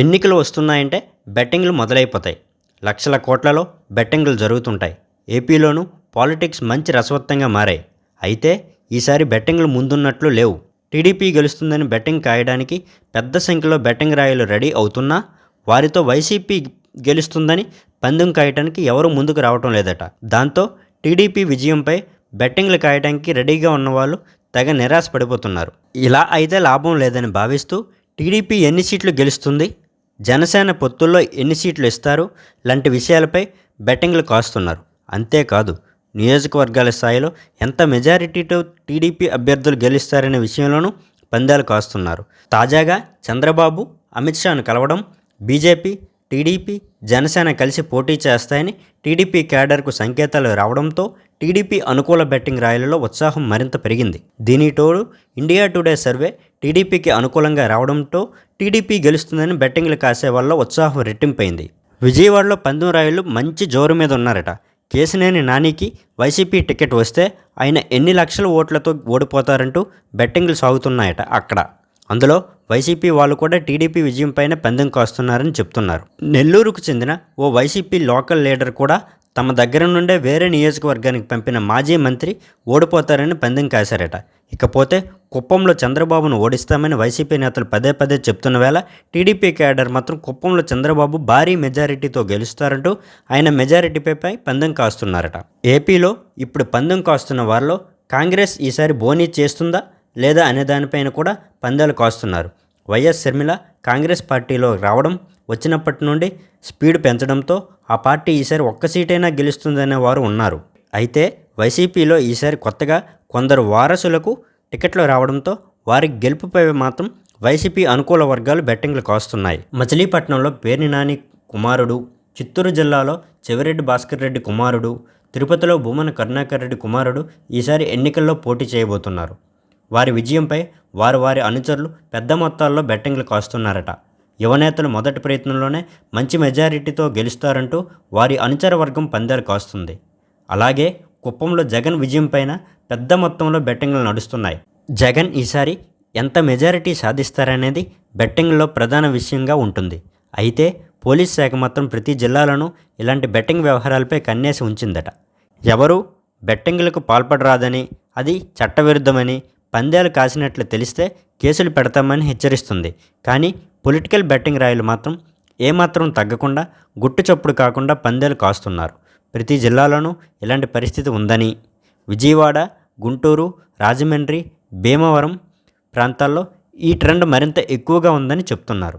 ఎన్నికలు వస్తున్నాయంటే బెట్టింగ్లు మొదలైపోతాయి. లక్షల కోట్లలో బెట్టింగ్లు జరుగుతుంటాయి. ఏపీలోనూ పాలిటిక్స్ మంచి రసవత్తంగా మారాయి. అయితే ఈసారి బెట్టింగ్లు ముందున్నట్లు లేవు. టీడీపీ గెలుస్తుందని బెట్టింగ్ కాయడానికి పెద్ద సంఖ్యలో బెట్టింగ్ రాయలు రెడీ అవుతున్నా వారితో వైసీపీ గెలుస్తుందని పందెం కాయటానికి ఎవరూ ముందుకు రావటం లేదట. దాంతో టీడీపీ విజయంపై బెట్టింగ్లు కాయడానికి రెడీగా ఉన్నవాళ్ళు తెగ నిరాశ పడిపోతున్నారు ఇలా అయితే లాభం లేదని భావిస్తూ టీడీపీ ఎన్ని సీట్లు గెలుస్తుంది? జనసేన పొత్తుల్లో ఎన్ని సీట్లు ఇస్తారు? లాంటి విషయాలపై బెట్టింగ్లు కాస్తున్నారు. అంతేకాదు నియోజకవర్గాల స్థాయిలో ఎంత మెజారిటీతో టీడీపీ అభ్యర్థులు గెలుస్తారనే విషయంలోనూ పందాలు కాస్తున్నారు. తాజాగా చంద్రబాబు అమిత్ షాను కలవడం బీజేపీ టీడీపీ జనసేన కలిసి పోటీ చేస్తాయని టీడీపీ క్యాడర్కు సంకేతాలు రావడంతో టీడీపీ అనుకూల బెట్టింగ్ రాయలలో ఉత్సాహం మరింత పెరిగింది. దీనితోడు ఇండియా టుడే సర్వే టీడీపీకి అనుకూలంగా రావడంతో టీడీపీ గెలుస్తుందని బెట్టింగ్లు కాసే వల్ల ఉత్సాహం రెట్టింపైంది. విజయవాడలో పందెం రాయలు మంచి జోరు మీద ఉన్నారట. కేసినేని నానికి వైసీపీ టికెట్ వస్తే ఆయన ఎన్ని లక్షల ఓట్లతో ఓడిపోతారంటూ బెట్టింగ్లు సాగుతున్నాయట అక్కడ. అందులో వైసీపీ వాళ్ళు కూడా టీడీపీ విజయంపైన పందెం కాస్తున్నారని చెప్తున్నారు. నెల్లూరుకు చెందిన ఓ వైసీపీ లోకల్ లీడర్ కూడా తమ దగ్గర నుండే వేరే నియోజకవర్గానికి పంపిన మాజీ మంత్రి ఓడిపోతారని పందెం కాశారట. ఇకపోతే కుప్పంలో చంద్రబాబును ఓడిస్తామని వైసీపీ నేతలు పదే పదే చెప్తున్న వేళ టీడీపీ క్యాడర్ మాత్రం కుప్పంలో చంద్రబాబు భారీ మెజారిటీతో గెలుస్తారంటూ ఆయన మెజారిటీపై పందెం కాస్తున్నారట. ఏపీలో ఇప్పుడు పందెం కాస్తున్న వారిలో కాంగ్రెస్ ఈసారి బోనీ చేస్తుందా? లేదా అనే దానిపైన కూడా పందాలు కాస్తున్నారు. వైఎస్ షర్మిల కాంగ్రెస్ పార్టీలో రావడం వచ్చినప్పటి నుండి స్పీడ్ పెంచడంతో ఆ పార్టీ ఈసారి ఒక్క సీటైనా గెలుస్తుందనే వారు ఉన్నారు. అయితే వైసీపీలో ఈసారి కొత్తగా కొందరు వారసులకు టికెట్లు రావడంతో వారి గెలుపుపై మాత్రం వైసీపీ అనుకూల వర్గాలు బెట్టింగ్లు కాస్తున్నాయి. మచిలీపట్నంలో పేర్ని నాని కుమారుడు చిత్తూరు జిల్లాలో చెవిరెడ్డి భాస్కర్ రెడ్డి కుమారుడు తిరుపతిలో భూమన కరుణాకర్ రెడ్డి కుమారుడు ఈసారి ఎన్నికల్లో పోటీ చేయబోతున్నారు. వారి విజయంపై వారు వారి అనుచరులు పెద్ద మొత్తాల్లో బెట్టింగ్లు కాస్తున్నారట. యువనేతలు మొదటి ప్రయత్నంలోనే మంచి మెజారిటీతో గెలుస్తారంటూ వారి అనుచర వర్గం పందాలు కాస్తుంది. అలాగే కుప్పంలో జగన్ విజయం పైన పెద్ద మొత్తంలో బెట్టింగ్లు నడుస్తున్నాయి. జగన్ ఈసారి ఎంత మెజారిటీ సాధిస్తారనేది బెట్టింగ్లో ప్రధాన విషయంగా ఉంటుంది. అయితే పోలీస్ శాఖ మాత్రం ప్రతి జిల్లాలను ఇలాంటి బెట్టింగ్ వ్యవహారాలపై కన్నేసి ఉంచిందట. ఎవరు బెట్టింగ్లకు పాల్పడరాదని అది చట్టవిరుద్ధమని పందేలు కాసినట్లు తెలిస్తే కేసులు పెడతామని హెచ్చరిస్తుంది. కానీ పొలిటికల్ బెట్టింగ్ రాయలు మాత్రం ఏమాత్రం తగ్గకుండా గుట్టు చప్పుడు కాకుండా పందేలు కాస్తున్నారు. ప్రతి జిల్లాలోనూ ఇలాంటి పరిస్థితి ఉందని. విజయవాడ గుంటూరు రాజమండ్రి భీమవరం ప్రాంతాల్లో ఈ ట్రెండ్ మరింత ఎక్కువగా ఉందని చెప్తున్నారు.